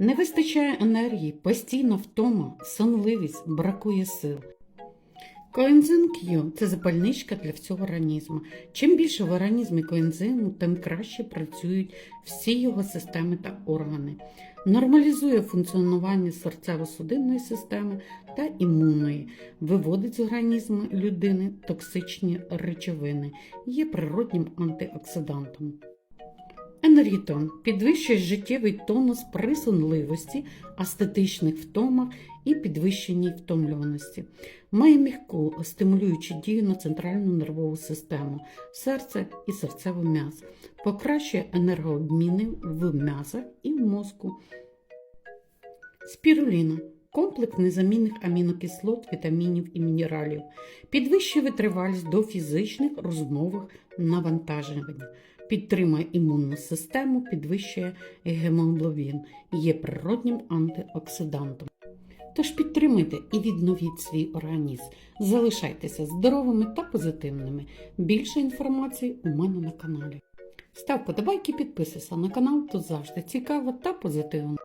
Не вистачає енергії, постійна втома, сонливість, бракує сил. Коензим Q – це запальничка для всього організму. Чим більше в організмі коензиму, тим краще працюють всі його системи та органи. Нормалізує функціонування серцево-судинної системи та імунної, виводить з організму людини токсичні речовини, є природнім антиоксидантом. Енергітон підвищує життєвий тонус при сонливості, астетичних втомах і підвищеній втомлюваності. Має м'яку стимулюючу дію на центральну нервову систему, серце і серцевий м'яз, покращує енергообміни в м'язах і в мозку. Спіруліна комплекс незамінних амінокислот, вітамінів і мінералів, підвищує витривалість до фізичних розумових навантажень, підтримує імунну систему, підвищує гемоглобін, є природнім антиоксидантом. Тож підтримуйте і відновіть свій організм. Залишайтеся здоровими та позитивними. Більше інформації у мене на каналі. Став подобайки, підписуйся на канал, тут завжди цікаво та позитивно.